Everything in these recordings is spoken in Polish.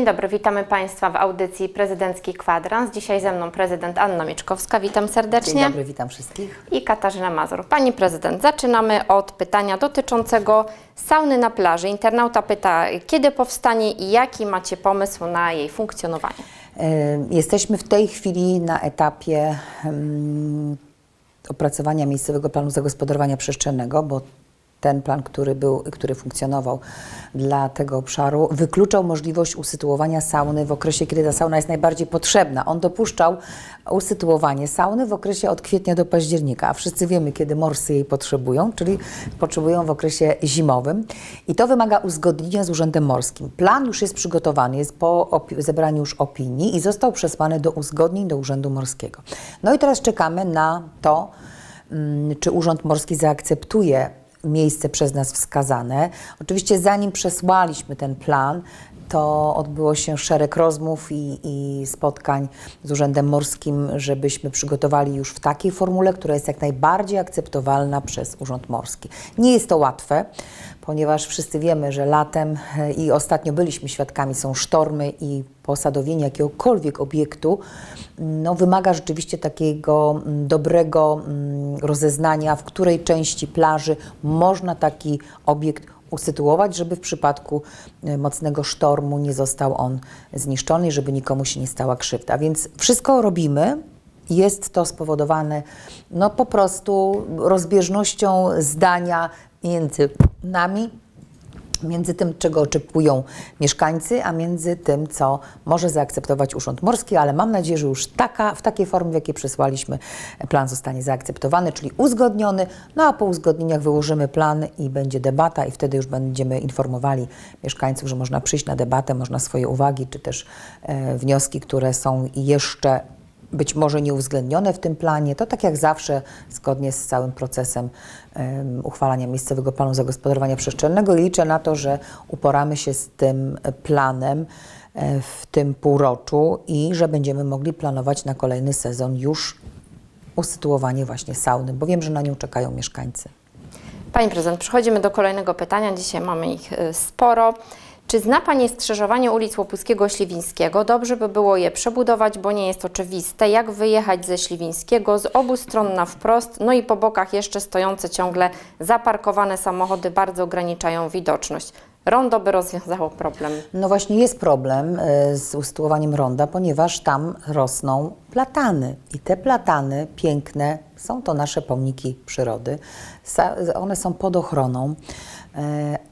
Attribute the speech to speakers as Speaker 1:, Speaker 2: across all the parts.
Speaker 1: Dzień dobry, witamy Państwa w audycji Prezydencki Kwadrans. Dzisiaj ze mną prezydent Anna Mieczkowska, witam serdecznie.
Speaker 2: Dzień dobry, witam wszystkich.
Speaker 1: I Katarzyna Mazur. Pani prezydent, zaczynamy od pytania dotyczącego sauny na plaży. Internauta pyta, kiedy powstanie i jaki macie pomysł na jej funkcjonowanie?
Speaker 2: E, Jesteśmy w tej chwili na etapie opracowania miejscowego planu zagospodarowania przestrzennego, bo ten plan, który był, który funkcjonował dla tego obszaru, wykluczał możliwość usytuowania sauny w okresie, kiedy ta sauna jest najbardziej potrzebna. On dopuszczał usytuowanie sauny w okresie od kwietnia do października, a wszyscy wiemy, kiedy morsy jej potrzebują, czyli potrzebują w okresie zimowym. I to wymaga uzgodnienia z Urzędem Morskim. Plan już jest przygotowany, jest po zebraniu już opinii i został przesłany do uzgodnień do Urzędu Morskiego. No i teraz czekamy na to, mm, czy Urząd Morski zaakceptuje miejsce przez nas wskazane. Oczywiście zanim przesłaliśmy ten plan, to odbyło się szereg rozmów i, i spotkań z Urzędem Morskim, żebyśmy przygotowali już w takiej formule, która jest jak najbardziej akceptowalna przez Urząd Morski. Nie jest to łatwe, ponieważ wszyscy wiemy, że latem e, i ostatnio byliśmy świadkami, są sztormy i posadowienie jakiegokolwiek obiektu no, wymaga rzeczywiście takiego mm, dobrego mm, rozeznania, w której części plaży można taki obiekt usytuować, żeby w przypadku e, mocnego sztormu nie został on zniszczony i żeby nikomu się nie stała krzywda. Więc wszystko robimy. Jest to spowodowane no, po prostu rozbieżnością zdania między nami, między tym, czego oczekują mieszkańcy, a między tym, co może zaakceptować Urząd Morski, ale mam nadzieję, że już taka, w takiej formie, w jakiej przesłaliśmy, plan zostanie zaakceptowany, czyli uzgodniony, no a po uzgodnieniach wyłożymy plan i będzie debata i wtedy już będziemy informowali mieszkańców, że można przyjść na debatę, można swoje uwagi, czy też e, wnioski, które są jeszcze być może nieuwzględnione w tym planie, to tak jak zawsze, zgodnie z całym procesem em, uchwalania miejscowego planu zagospodarowania przestrzennego liczę na to, że uporamy się z tym planem e, w tym półroczu i że będziemy mogli planować na kolejny sezon już usytuowanie właśnie sauny, bo wiem, że na nią czekają mieszkańcy.
Speaker 1: Pani prezydent, przechodzimy do kolejnego pytania. Dzisiaj mamy ich y, sporo. Czy zna Pani skrzyżowanie ulic Łopuskiego Śliwińskiego? Dobrze by było je przebudować, bo nie jest oczywiste, jak wyjechać ze Śliwińskiego z obu stron na wprost, no i po bokach jeszcze stojące ciągle zaparkowane samochody bardzo ograniczają widoczność. Rondo by rozwiązało problem.
Speaker 2: No właśnie jest problem e, z usytuowaniem ronda, ponieważ tam rosną platany. I te platany piękne, są to nasze pomniki przyrody. One są pod ochroną,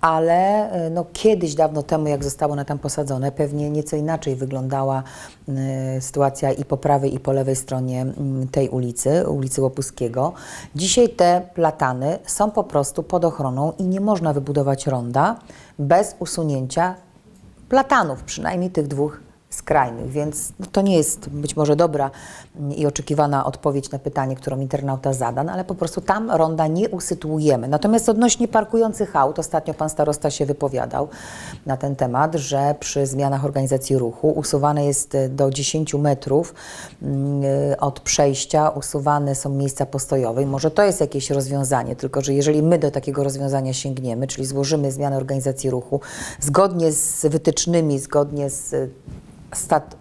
Speaker 2: ale e, no kiedyś, dawno temu, jak zostało one tam posadzone, pewnie nieco inaczej wyglądała e, sytuacja i po prawej, i po lewej stronie tej ulicy, ulicy Łopuskiego. Dzisiaj te platany są po prostu pod ochroną i nie można wybudować ronda bez usunięcia platanów, przynajmniej tych dwóch skrajnych, więc no, to nie jest być może dobra i oczekiwana odpowiedź na pytanie, którą internauta zada, no, ale po prostu tam ronda nie usytuujemy. Natomiast odnośnie parkujących aut, ostatnio pan starosta się wypowiadał na ten temat, że przy zmianach organizacji ruchu usuwane jest e, do 10 metrów mm, e, od przejścia, usuwane są miejsca postojowe i może to jest jakieś rozwiązanie, tylko że jeżeli my do takiego rozwiązania sięgniemy, czyli złożymy zmianę organizacji ruchu zgodnie z wytycznymi, zgodnie z e,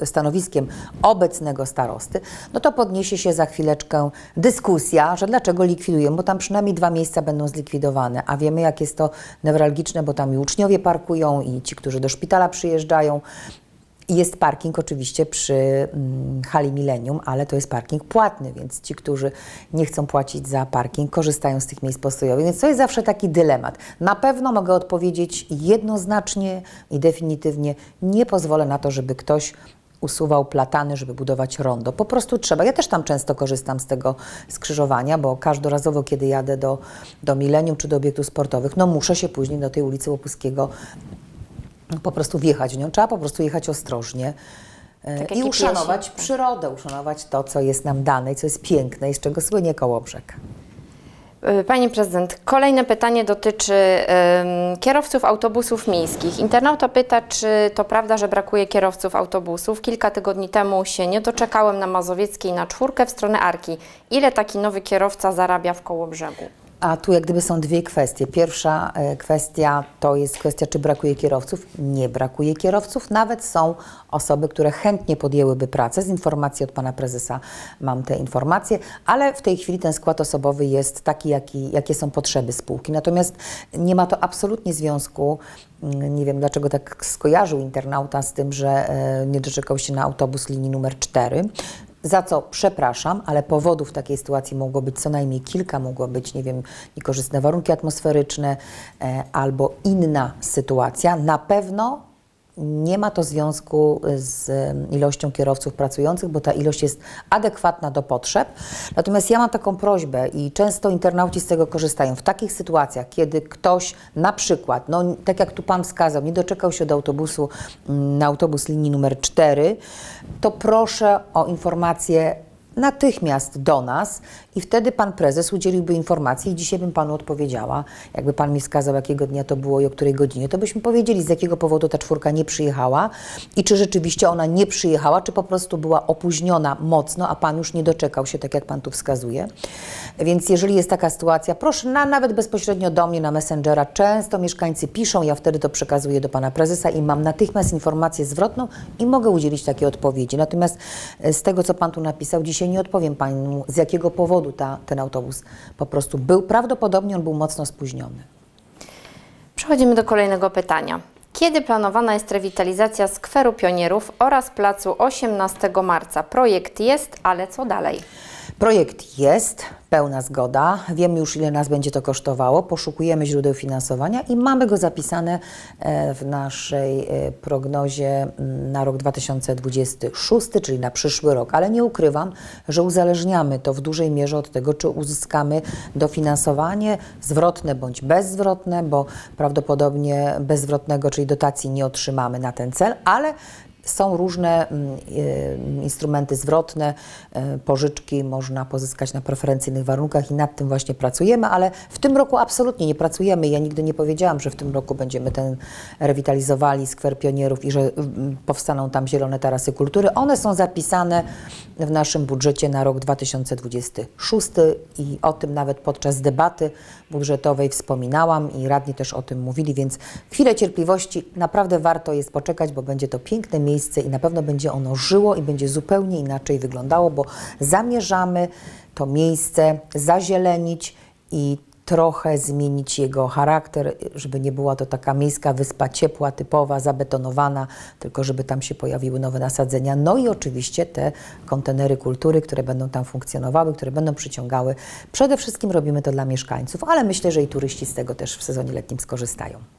Speaker 2: stanowiskiem obecnego starosty, no to podniesie się za chwileczkę dyskusja, że dlaczego likwidujemy, bo tam przynajmniej dwa miejsca będą zlikwidowane, a wiemy jak jest to newralgiczne, bo tam i uczniowie parkują i ci, którzy do szpitala przyjeżdżają. Jest parking oczywiście przy mm, hali Millennium, ale to jest parking płatny, więc ci, którzy nie chcą płacić za parking, korzystają z tych miejsc postojowych, więc to jest zawsze taki dylemat. Na pewno mogę odpowiedzieć jednoznacznie i definitywnie, nie pozwolę na to, żeby ktoś usuwał platany, żeby budować rondo. Po prostu trzeba. Ja też tam często korzystam z tego skrzyżowania, bo każdorazowo, kiedy jadę do, do Millennium czy do obiektów sportowych, no muszę się później do tej ulicy Łopuskiego po prostu wjechać w nią. Trzeba po prostu jechać ostrożnie e,
Speaker 1: Tak
Speaker 2: i uszanować
Speaker 1: piesi.
Speaker 2: przyrodę, uszanować to, co jest nam dane i co jest piękne i z czego słynie Kołobrzeg.
Speaker 1: Y, Pani prezydent, kolejne pytanie dotyczy ym, kierowców autobusów miejskich. Internauta pyta, czy to prawda, że brakuje kierowców autobusów. Kilka tygodni temu się nie doczekałem na Mazowieckiej na czwórkę w stronę Arki. Ile taki nowy kierowca zarabia w Kołobrzegu?
Speaker 2: A tu jak gdyby są dwie kwestie. Pierwsza e, kwestia to jest kwestia, czy brakuje kierowców. Nie brakuje kierowców. Nawet są osoby, które chętnie podjęłyby pracę. Z informacji od pana prezesa mam te informacje, ale w tej chwili ten skład osobowy jest taki, jaki, jakie są potrzeby spółki. Natomiast nie ma to absolutnie związku, mm, nie wiem dlaczego tak skojarzył internauta z tym, że e, nie doczekał się na autobus linii numer 4 za co przepraszam, ale powodów takiej sytuacji mogło być co najmniej kilka, mogło być, nie wiem, niekorzystne warunki atmosferyczne e, albo inna sytuacja. Na pewno nie ma to związku z ilością kierowców pracujących, bo ta ilość jest adekwatna do potrzeb. Natomiast ja mam taką prośbę i często internauci z tego korzystają. W takich sytuacjach, kiedy ktoś na przykład, no tak jak tu Pan wskazał, nie doczekał się do autobusu mm, na autobus linii numer 4, to proszę o informację natychmiast do nas i wtedy pan prezes udzieliłby informacji i dzisiaj bym panu odpowiedziała. Jakby pan mi wskazał, jakiego dnia to było i o której godzinie, to byśmy powiedzieli, z jakiego powodu ta czwórka nie przyjechała i czy rzeczywiście ona nie przyjechała, czy po prostu była opóźniona mocno, a pan już nie doczekał się, tak jak pan tu wskazuje. Więc jeżeli jest taka sytuacja, proszę na, nawet bezpośrednio do mnie na Messengera. Często mieszkańcy piszą, ja wtedy to przekazuję do pana prezesa i mam natychmiast informację zwrotną i mogę udzielić takiej odpowiedzi. Natomiast e, z tego, co pan tu napisał, dzisiaj nie odpowiem panu, z jakiego powodu ta, ten autobus po prostu był. Prawdopodobnie on był mocno spóźniony.
Speaker 1: Przechodzimy do kolejnego pytania. Kiedy planowana jest rewitalizacja skweru pionierów oraz placu 18 marca? Projekt jest, ale co dalej?
Speaker 2: Projekt jest, pełna zgoda. Wiemy już, ile nas będzie to kosztowało. Poszukujemy źródeł finansowania i mamy go zapisane e, w naszej e, prognozie mm, na rok 2026, czyli na przyszły rok. Ale nie ukrywam, że uzależniamy to w dużej mierze od tego, czy uzyskamy dofinansowanie zwrotne bądź bezzwrotne, bo prawdopodobnie bezzwrotnego, czyli dotacji nie otrzymamy na ten cel, ale są różne mm, y, instrumenty zwrotne, y, pożyczki można pozyskać na preferencyjnych warunkach i nad tym właśnie pracujemy, ale w tym roku absolutnie nie pracujemy. Ja nigdy nie powiedziałam, że w tym roku będziemy ten rewitalizowali skwer pionierów i że mm, powstaną tam zielone tarasy kultury. One są zapisane w naszym budżecie na rok 2026 i o tym nawet podczas debaty budżetowej wspominałam i radni też o tym mówili, więc chwilę cierpliwości, naprawdę warto jest poczekać, bo będzie to piękne miejsce i na pewno będzie ono żyło i będzie zupełnie inaczej wyglądało, bo zamierzamy to miejsce zazielenić i trochę zmienić jego charakter, żeby nie była to taka miejska wyspa ciepła, typowa, zabetonowana, tylko żeby tam się pojawiły nowe nasadzenia. No i oczywiście te kontenery kultury, które będą tam funkcjonowały, które będą przyciągały. Przede wszystkim robimy to dla mieszkańców, ale myślę, że i turyści z tego też w sezonie letnim skorzystają.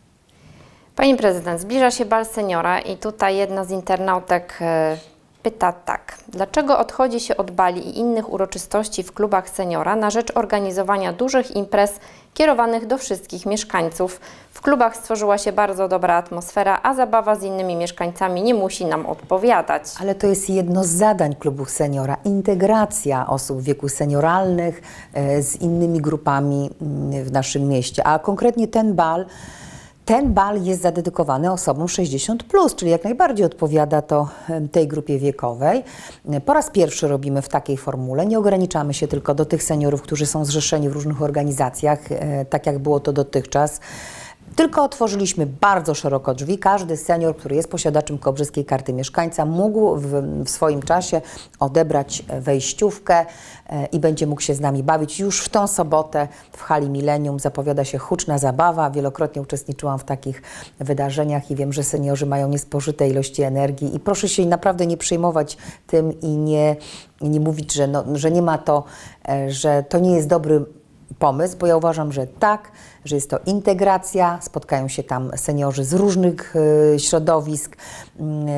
Speaker 1: Pani prezydent, zbliża się bal seniora i tutaj jedna z internautek e, pyta tak. Dlaczego odchodzi się od bali i innych uroczystości w klubach seniora na rzecz organizowania dużych imprez kierowanych do wszystkich mieszkańców? W klubach stworzyła się bardzo dobra atmosfera, a zabawa z innymi mieszkańcami nie musi nam odpowiadać.
Speaker 2: Ale to jest jedno z zadań klubów seniora integracja osób w wieku senioralnych e, z innymi grupami mm, w naszym mieście. A konkretnie ten bal. Ten bal jest zadedykowany osobom 60, czyli jak najbardziej odpowiada to tej grupie wiekowej. Po raz pierwszy robimy w takiej formule. Nie ograniczamy się tylko do tych seniorów, którzy są zrzeszeni w różnych organizacjach, e, tak jak było to dotychczas. Tylko otworzyliśmy bardzo szeroko drzwi. Każdy senior, który jest posiadaczem Kobrzyskiej Karty Mieszkańca, mógł w, w swoim czasie odebrać e, wejściówkę e, i będzie mógł się z nami bawić. Już w tą sobotę w hali Millennium zapowiada się huczna zabawa. Wielokrotnie uczestniczyłam w takich wydarzeniach i wiem, że seniorzy mają niespożyte ilości energii i proszę się naprawdę nie przejmować tym i nie, nie mówić, że, no, że nie ma to, e, że to nie jest dobry pomysł, bo ja uważam, że tak, że jest to integracja, spotkają się tam seniorzy z różnych e, środowisk mm,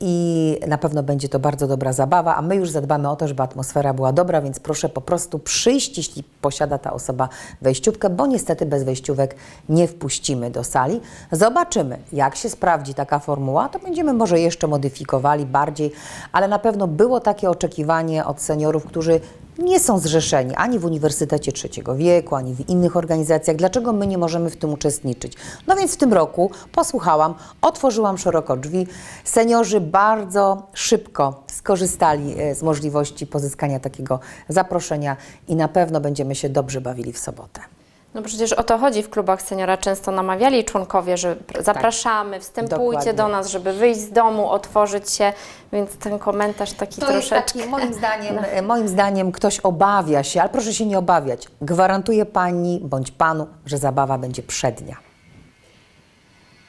Speaker 2: i na pewno będzie to bardzo dobra zabawa, a my już zadbamy o to, żeby atmosfera była dobra, więc proszę po prostu przyjść, jeśli posiada ta osoba wejściówkę, bo niestety bez wejściówek nie wpuścimy do sali. Zobaczymy, jak się sprawdzi taka formuła, to będziemy może jeszcze modyfikowali bardziej, ale na pewno było takie oczekiwanie od seniorów, którzy nie są zrzeszeni ani w Uniwersytecie Trzeciego Wieku, ani w innych organizacjach. Dlaczego my nie możemy w tym uczestniczyć? No więc w tym roku posłuchałam, otworzyłam szeroko drzwi. Seniorzy bardzo szybko skorzystali e, z możliwości pozyskania takiego zaproszenia i na pewno będziemy się dobrze bawili w sobotę.
Speaker 1: No przecież o to chodzi w klubach seniora. Często namawiali członkowie, że pr- zapraszamy, wstępujcie
Speaker 2: Dokładnie.
Speaker 1: do nas, żeby wyjść z domu, otworzyć się, więc ten komentarz taki
Speaker 2: To jest
Speaker 1: troszeczkę...
Speaker 2: taki, moim zdaniem, e, moim zdaniem ktoś obawia się, ale proszę się nie obawiać. Gwarantuję pani bądź panu, że zabawa będzie przednia.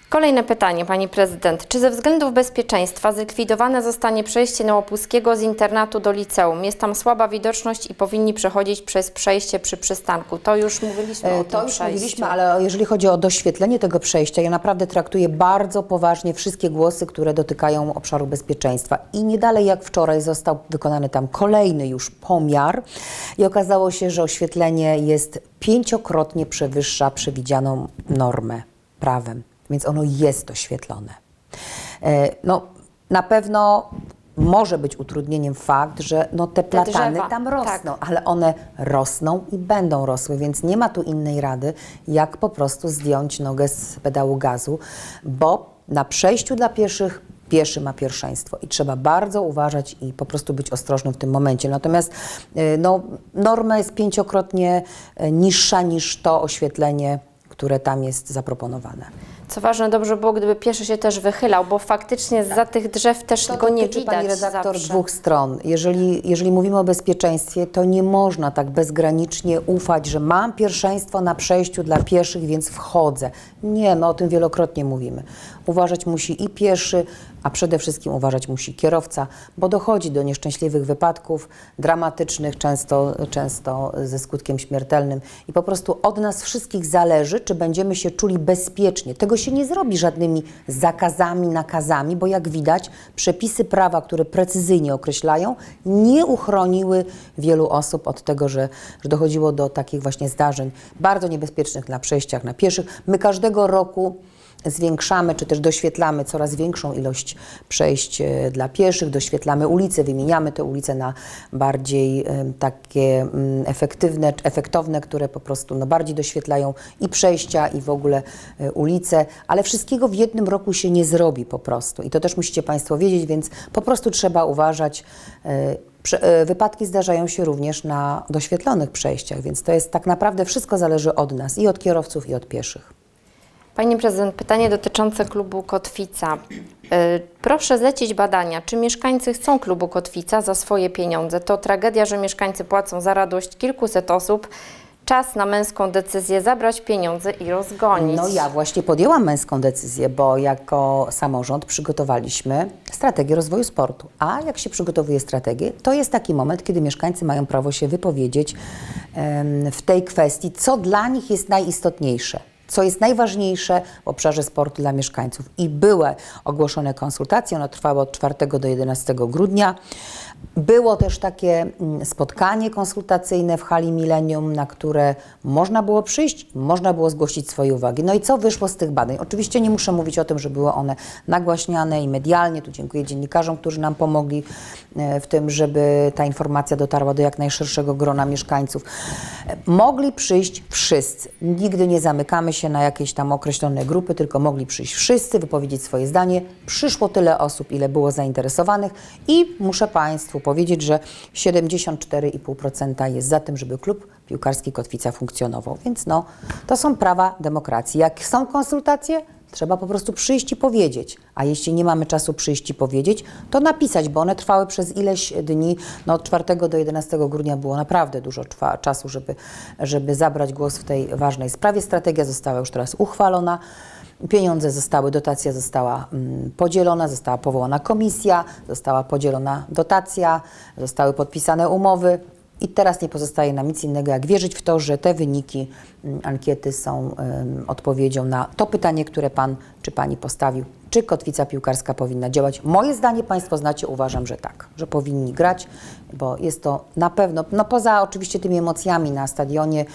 Speaker 1: Kolejne pytanie, Pani Prezydent. Czy ze względów bezpieczeństwa zlikwidowane zostanie przejście na Łopuskiego z internatu do liceum? Jest tam słaba widoczność i powinni przechodzić przez przejście przy przystanku. To już mówiliśmy
Speaker 2: E,
Speaker 1: o
Speaker 2: To
Speaker 1: tym
Speaker 2: już
Speaker 1: przejściu.
Speaker 2: mówiliśmy, ale jeżeli chodzi o doświetlenie tego przejścia, ja naprawdę traktuję bardzo poważnie wszystkie głosy, które dotykają obszaru bezpieczeństwa. I nie dalej jak wczoraj został wykonany tam kolejny już pomiar i okazało się, że oświetlenie jest pięciokrotnie przewyższa przewidzianą normę prawem, więc ono jest oświetlone. E, No, na pewno może być utrudnieniem fakt, że no te platany
Speaker 1: drzewa,
Speaker 2: tam
Speaker 1: tak.
Speaker 2: rosną, ale one rosną i będą rosły, więc nie ma tu innej rady, jak po prostu zdjąć nogę z pedału gazu, bo na przejściu dla pieszych pieszy ma pierwszeństwo i trzeba bardzo uważać i po prostu być ostrożnym w tym momencie. Natomiast y, no, norma jest pięciokrotnie y, niższa niż to oświetlenie, które tam jest zaproponowane.
Speaker 1: Co ważne, dobrze było, gdyby pieszy się też wychylał, bo faktycznie za tych drzew też go nie widać
Speaker 2: Pani redaktor
Speaker 1: zawsze.
Speaker 2: dwóch stron. Jeżeli, jeżeli mówimy o bezpieczeństwie, to nie można tak bezgranicznie ufać, że mam pierwszeństwo na przejściu dla pieszych, więc wchodzę. Nie, my o tym wielokrotnie mówimy. Uważać musi i pieszy, a przede wszystkim uważać musi kierowca, bo dochodzi do nieszczęśliwych wypadków, dramatycznych, często, często ze skutkiem śmiertelnym. I po prostu od nas wszystkich zależy, czy będziemy się czuli bezpiecznie. Tego się nie zrobi żadnymi zakazami, nakazami, bo jak widać, przepisy prawa, które precyzyjnie określają, nie uchroniły wielu osób od tego, że, że dochodziło do takich właśnie zdarzeń bardzo niebezpiecznych na przejściach na pieszych. My każdego roku zwiększamy, czy też doświetlamy coraz większą ilość przejść e, dla pieszych, doświetlamy ulice, wymieniamy te ulice na bardziej em, takie mm, efektywne, efektowne, które po prostu no, bardziej doświetlają i przejścia, i w ogóle e, ulice, ale wszystkiego w jednym roku się nie zrobi po prostu. I to też musicie Państwo wiedzieć, więc po prostu trzeba uważać. e, e, Wypadki zdarzają się również na doświetlonych przejściach, więc to jest tak naprawdę wszystko zależy od nas, i od kierowców, i od pieszych.
Speaker 1: Pani Prezydent, pytanie dotyczące klubu Kotwica. Y, Proszę zlecić badania, czy mieszkańcy chcą klubu Kotwica za swoje pieniądze. To tragedia, że mieszkańcy płacą za radość kilkuset osób. Czas na męską decyzję zabrać pieniądze i rozgonić.
Speaker 2: No ja właśnie podjęłam męską decyzję, bo jako samorząd przygotowaliśmy strategię rozwoju sportu. A jak się przygotowuje strategię, to jest taki moment, kiedy mieszkańcy mają prawo się wypowiedzieć w tej kwestii, co dla nich jest najistotniejsze. Co jest najważniejsze w obszarze sportu dla mieszkańców. I były ogłoszone konsultacje, one trwały od 4 do 11 grudnia. Było też takie mm, spotkanie konsultacyjne w hali Millennium, na które można było przyjść, można było zgłosić swoje uwagi. No i co wyszło z tych badań? Oczywiście nie muszę mówić o tym, że były one nagłaśniane i medialnie. Tu dziękuję dziennikarzom, którzy nam pomogli e, w tym, żeby ta informacja dotarła do jak najszerszego grona mieszkańców. Mogli przyjść wszyscy. Nigdy nie zamykamy się na jakieś tam określone grupy, tylko mogli przyjść wszyscy, wypowiedzieć swoje zdanie. Przyszło tyle osób, ile było zainteresowanych i muszę Państwu powiedzieć, że 74,5% jest za tym, żeby klub piłkarski Kotwica funkcjonował. Więc no, to są prawa demokracji. Jak są konsultacje, trzeba po prostu przyjść i powiedzieć. A jeśli nie mamy czasu przyjść i powiedzieć, to napisać, bo one trwały przez ileś dni. No, od 4 do 11 grudnia było naprawdę dużo czasu, żeby, żeby zabrać głos w tej ważnej sprawie. Strategia została już teraz uchwalona. Pieniądze zostały, dotacja została mm, podzielona, została powołana komisja, została podzielona dotacja, zostały podpisane umowy. I teraz nie pozostaje nam nic innego, jak wierzyć w to, że te wyniki mm, ankiety są odpowiedzią na to pytanie, które Pan czy Pani postawił. Czy kotwica piłkarska powinna działać? Moje zdanie Państwo znacie, uważam, że tak, że powinni grać, bo jest to na pewno, no poza oczywiście tymi emocjami na stadionie,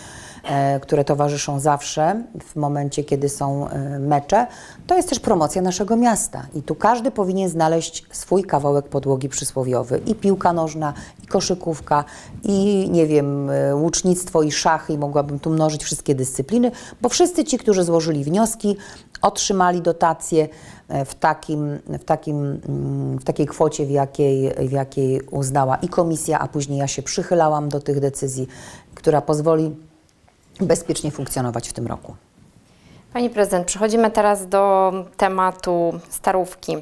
Speaker 2: które towarzyszą zawsze w momencie, kiedy są e, mecze, to jest też promocja naszego miasta. I tu każdy powinien znaleźć swój kawałek podłogi przysłowiowy. I piłka nożna, i koszykówka, i nie wiem, e, łucznictwo, i szachy, i mogłabym tu mnożyć wszystkie dyscypliny, bo wszyscy ci, którzy złożyli wnioski, otrzymali dotacje e, w, takim, w, takim, mm, w takiej kwocie, w jakiej, w jakiej uznała i komisja, a później ja się przychylałam do tych decyzji, która pozwoli bezpiecznie funkcjonować w tym roku.
Speaker 1: Pani prezydent, przechodzimy teraz do tematu starówki.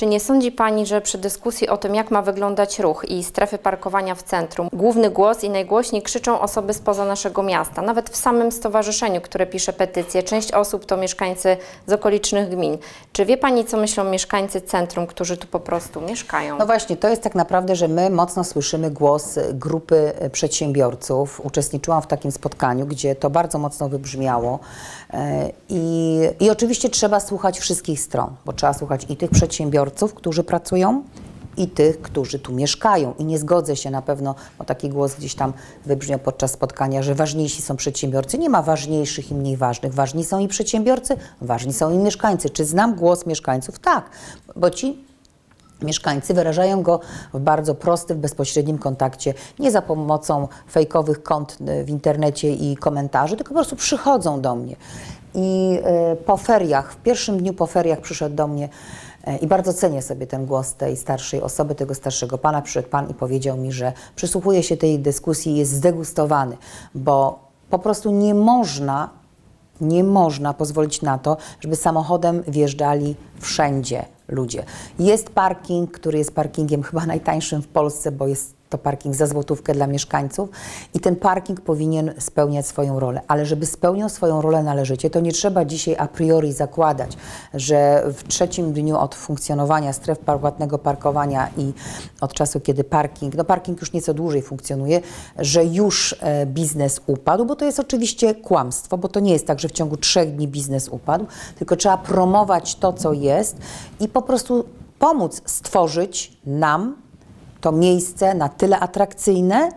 Speaker 1: Czy nie sądzi Pani, że przy dyskusji o tym, jak ma wyglądać ruch i strefy parkowania w centrum, główny głos i najgłośniej krzyczą osoby spoza naszego miasta? Nawet w samym stowarzyszeniu, które pisze petycję, część osób to mieszkańcy z okolicznych gmin. Czy wie Pani, co myślą mieszkańcy centrum, którzy tu po prostu mieszkają?
Speaker 2: No właśnie, to jest tak naprawdę, że my mocno słyszymy głos grupy przedsiębiorców. Uczestniczyłam w takim spotkaniu, gdzie to bardzo mocno wybrzmiało. E, I, I oczywiście trzeba słuchać wszystkich stron, bo trzeba słuchać i tych przedsiębiorców, którzy pracują, i tych, którzy tu mieszkają. I nie zgodzę się na pewno, bo taki głos gdzieś tam wybrzmiał podczas spotkania, że ważniejsi są przedsiębiorcy. Nie ma ważniejszych i mniej ważnych. Ważni są i przedsiębiorcy, ważni są i mieszkańcy. Czy znam głos mieszkańców? Tak, bo ci Mieszkańcy wyrażają go w bardzo prostym, bezpośrednim kontakcie, nie za pomocą fejkowych kont y, w internecie i komentarzy, tylko po prostu przychodzą do mnie. I y, po feriach, w pierwszym dniu po feriach przyszedł do mnie y, i bardzo cenię sobie ten głos tej starszej osoby, tego starszego pana. Przyszedł pan i powiedział mi, że przysłuchuje się tej dyskusji i jest zdegustowany, bo po prostu nie można nie można pozwolić na to, żeby samochodem wjeżdżali wszędzie ludzie. Jest parking, który jest parkingiem chyba najtańszym w Polsce, bo jest to parking za złotówkę dla mieszkańców i ten parking powinien spełniać swoją rolę. Ale żeby spełniał swoją rolę należycie, to nie trzeba dzisiaj a priori zakładać, że w trzecim dniu od funkcjonowania stref płatnego parkowania i od czasu, kiedy parking, no parking już nieco dłużej funkcjonuje, że już e, biznes upadł, bo to jest oczywiście kłamstwo, bo to nie jest tak, że w ciągu trzech dni biznes upadł, tylko trzeba promować to, co jest i po prostu pomóc stworzyć nam to miejsce na tyle atrakcyjne,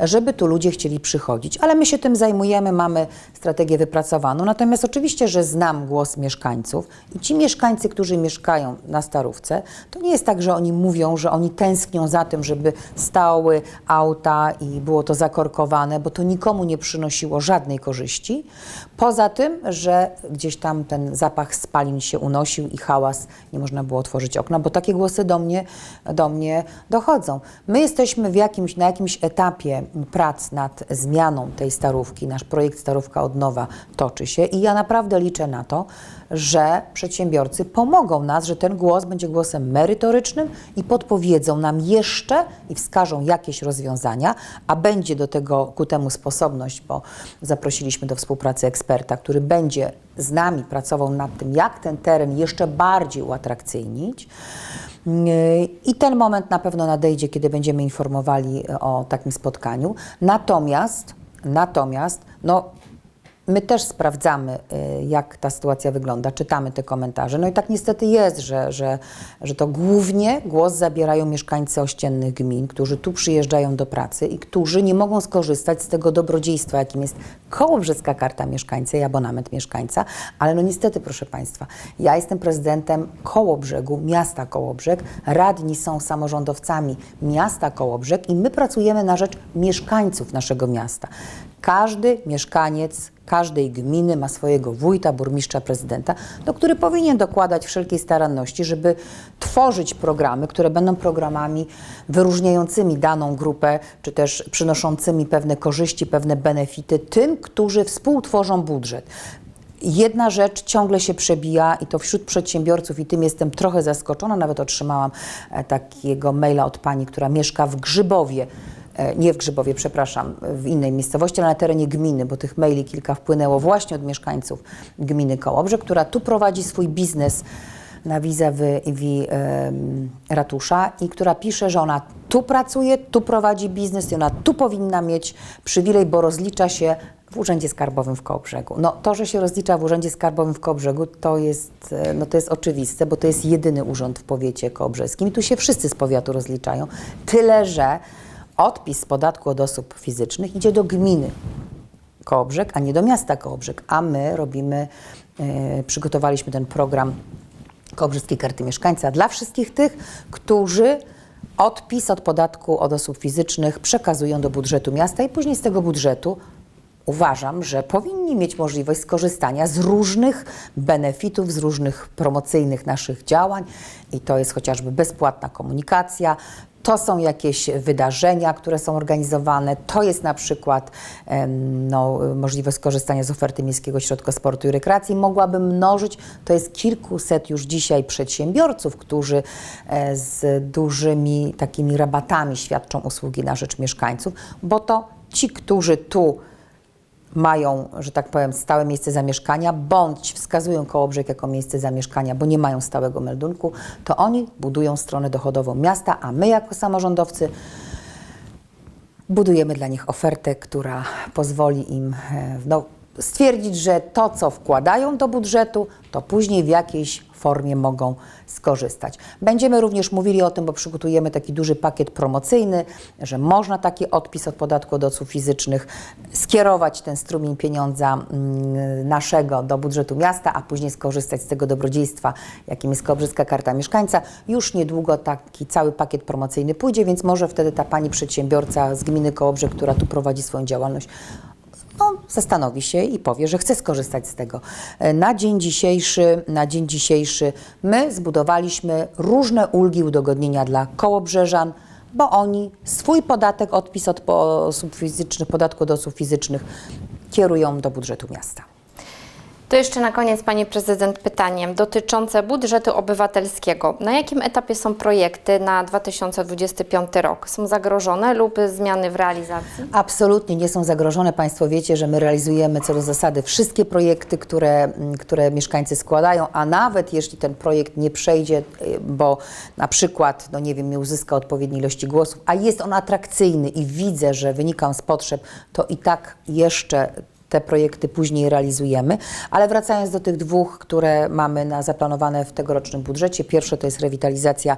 Speaker 2: żeby tu ludzie chcieli przychodzić. Ale my się tym zajmujemy, mamy strategię wypracowaną. Natomiast oczywiście, że znam głos mieszkańców i ci mieszkańcy, którzy mieszkają na Starówce, to nie jest tak, że oni mówią, że oni tęsknią za tym, żeby stały auta i było to zakorkowane, bo to nikomu nie przynosiło żadnej korzyści. Poza tym, że gdzieś tam ten zapach spalin się unosił i hałas, nie można było otworzyć okna, bo takie głosy do mnie, do mnie dochodzą. My jesteśmy w jakimś, na jakimś etapie prac nad zmianą tej starówki. Nasz projekt Starówka od nowa toczy się i ja naprawdę liczę na to, że przedsiębiorcy pomogą nas, że ten głos będzie głosem merytorycznym i podpowiedzą nam jeszcze i wskażą jakieś rozwiązania, a będzie do tego ku temu sposobność, bo zaprosiliśmy do współpracy eksperta, który będzie z nami pracował nad tym, jak ten teren jeszcze bardziej uatrakcyjnić. I ten moment na pewno nadejdzie, kiedy będziemy informowali o takim spotkaniu. Natomiast, natomiast, no, My też sprawdzamy, y, jak ta sytuacja wygląda, czytamy te komentarze. No i tak niestety jest, że, że, że to głównie głos zabierają mieszkańcy ościennych gmin, którzy tu przyjeżdżają do pracy i którzy nie mogą skorzystać z tego dobrodziejstwa, jakim jest Kołobrzeska Karta Mieszkańca i abonament mieszkańca. Ale no niestety, proszę Państwa, ja jestem prezydentem Kołobrzegu, miasta Kołobrzeg, radni są samorządowcami miasta Kołobrzeg i my pracujemy na rzecz mieszkańców naszego miasta. Każdy mieszkaniec każdej gminy ma swojego wójta, burmistrza, prezydenta, do który powinien dokładać wszelkiej staranności, żeby tworzyć programy, które będą programami wyróżniającymi daną grupę, czy też przynoszącymi pewne korzyści, pewne benefity tym, którzy współtworzą budżet. Jedna rzecz ciągle się przebija i to wśród przedsiębiorców i tym jestem trochę zaskoczona. Nawet otrzymałam e, takiego maila od pani, która mieszka w Grzybowie. E, Nie w Grzybowie, przepraszam, w innej miejscowości, ale na terenie gminy, bo tych maili kilka wpłynęło właśnie od mieszkańców gminy Kołobrze, która tu prowadzi swój biznes na vis-a-vis ratusza i która pisze, że ona tu pracuje, tu prowadzi biznes i ona tu powinna mieć przywilej, bo rozlicza się w Urzędzie Skarbowym w Kołobrzegu. No to, że się rozlicza w Urzędzie Skarbowym w Kołobrzegu, to jest, e, no, to jest oczywiste, bo to jest jedyny urząd w powiecie kołobrzeskim i tu się wszyscy z powiatu rozliczają. Tyle, że odpis podatku od osób fizycznych idzie do gminy Kołobrzeg, a nie do miasta Kołobrzeg. A my robimy, e, przygotowaliśmy ten program Kołobrzeskiej Karty Mieszkańca dla wszystkich tych, którzy odpis od podatku od osób fizycznych przekazują do budżetu miasta i później z tego budżetu uważam, że powinni mieć możliwość skorzystania z różnych benefitów, z różnych promocyjnych naszych działań i to jest chociażby bezpłatna komunikacja, to są jakieś wydarzenia, które są organizowane. To jest na przykład no, możliwość skorzystania z oferty Miejskiego Ośrodka Sportu i Rekreacji. Mogłabym mnożyć, to jest kilkuset już dzisiaj przedsiębiorców, którzy e, z dużymi takimi rabatami świadczą usługi na rzecz mieszkańców, bo to ci, którzy tu mają, że tak powiem, stałe miejsce zamieszkania, bądź wskazują Kołobrzeg jako miejsce zamieszkania, bo nie mają stałego meldunku, to oni budują stronę dochodową miasta, a my jako samorządowcy budujemy dla nich ofertę, która pozwoli im e, no, stwierdzić, że to, co wkładają do budżetu, to później w jakiejś formie mogą skorzystać. Będziemy również mówili o tym, bo przygotujemy taki duży pakiet promocyjny, że można taki odpis od podatku od osób fizycznych skierować ten strumień pieniądza mm, naszego do budżetu miasta, a później skorzystać z tego dobrodziejstwa, jakim jest Kołobrzyska Karta Mieszkańca. Już niedługo taki cały pakiet promocyjny pójdzie, więc może wtedy ta pani przedsiębiorca z gminy Kołobrzeg, która tu prowadzi swoją działalność, no, zastanowi się i powie, że chce skorzystać z tego. E, Na dzień dzisiejszy, na dzień dzisiejszy my zbudowaliśmy różne ulgi, udogodnienia dla kołobrzeżan, bo oni swój podatek, odpis od osób fizycznych, podatku od osób fizycznych kierują do budżetu miasta.
Speaker 1: To jeszcze na koniec Pani Prezydent pytanie dotyczące budżetu obywatelskiego. Na jakim etapie są projekty na 2025 rok? Są zagrożone lub zmiany w realizacji?
Speaker 2: Absolutnie nie są zagrożone. Państwo wiecie, że my realizujemy co do zasady wszystkie projekty, które, mm, które mieszkańcy składają, a nawet jeśli ten projekt nie przejdzie, y, bo na przykład, no nie wiem, nie uzyska odpowiedniej ilości głosów, a jest on atrakcyjny i widzę, że wynika on z potrzeb, to i tak jeszcze te projekty później realizujemy. Ale wracając do tych dwóch, które mamy na, zaplanowane w tegorocznym budżecie. Pierwsze to jest rewitalizacja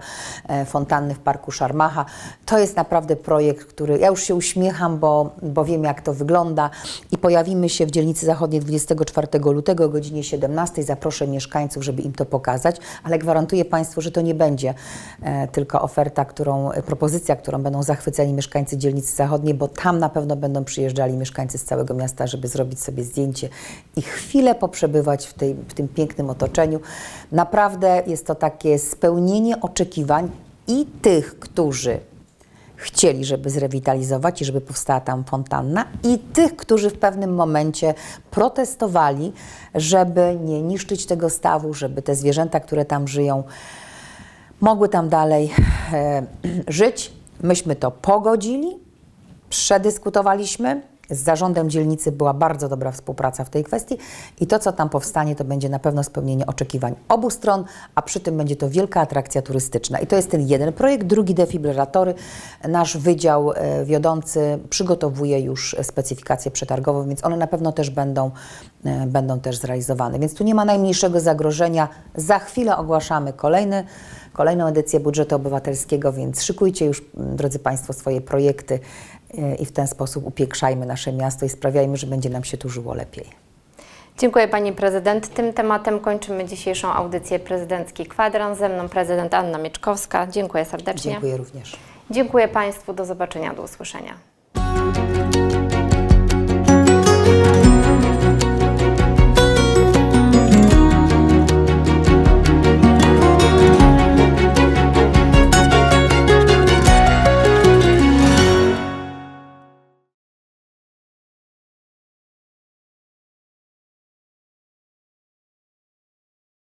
Speaker 2: e, fontanny w Parku Szarmacha. To jest naprawdę projekt, który ja już się uśmiecham, bo, bo wiem jak to wygląda i pojawimy się w dzielnicy zachodniej 24 lutego o godzinie 17. Zaproszę mieszkańców, żeby im to pokazać, ale gwarantuję Państwu, że to nie będzie e, tylko oferta, którą, e, propozycja, którą będą zachwyceni mieszkańcy dzielnicy zachodniej, bo tam na pewno będą przyjeżdżali mieszkańcy z całego miasta, żeby zrobić sobie zdjęcie i chwilę poprzebywać w, tej, w tym pięknym otoczeniu. Naprawdę jest to takie spełnienie oczekiwań i tych, którzy chcieli, żeby zrewitalizować i żeby powstała tam fontanna, i tych, którzy w pewnym momencie protestowali, żeby nie niszczyć tego stawu, żeby te zwierzęta, które tam żyją, mogły tam dalej e, żyć. Myśmy to pogodzili, przedyskutowaliśmy. Z zarządem dzielnicy była bardzo dobra współpraca w tej kwestii i to, co tam powstanie, to będzie na pewno spełnienie oczekiwań obu stron, a przy tym będzie to wielka atrakcja turystyczna. I to jest ten jeden projekt. Drugi defibrylatory. Nasz wydział e, wiodący przygotowuje już specyfikację przetargową, więc one na pewno też będą, e, będą też zrealizowane. Więc tu nie ma najmniejszego zagrożenia. Za chwilę ogłaszamy kolejny kolejną edycję budżetu obywatelskiego, więc szykujcie już, drodzy Państwo, swoje projekty i w ten sposób upiększajmy nasze miasto i sprawiajmy, że będzie nam się tu żyło lepiej.
Speaker 1: Dziękuję Pani Prezydent. Tym tematem kończymy dzisiejszą audycję Prezydencki Kwadrans. Ze mną prezydent Anna Mieczkowska. Dziękuję serdecznie.
Speaker 2: Dziękuję również.
Speaker 1: Dziękuję Państwu. Do zobaczenia, do usłyszenia.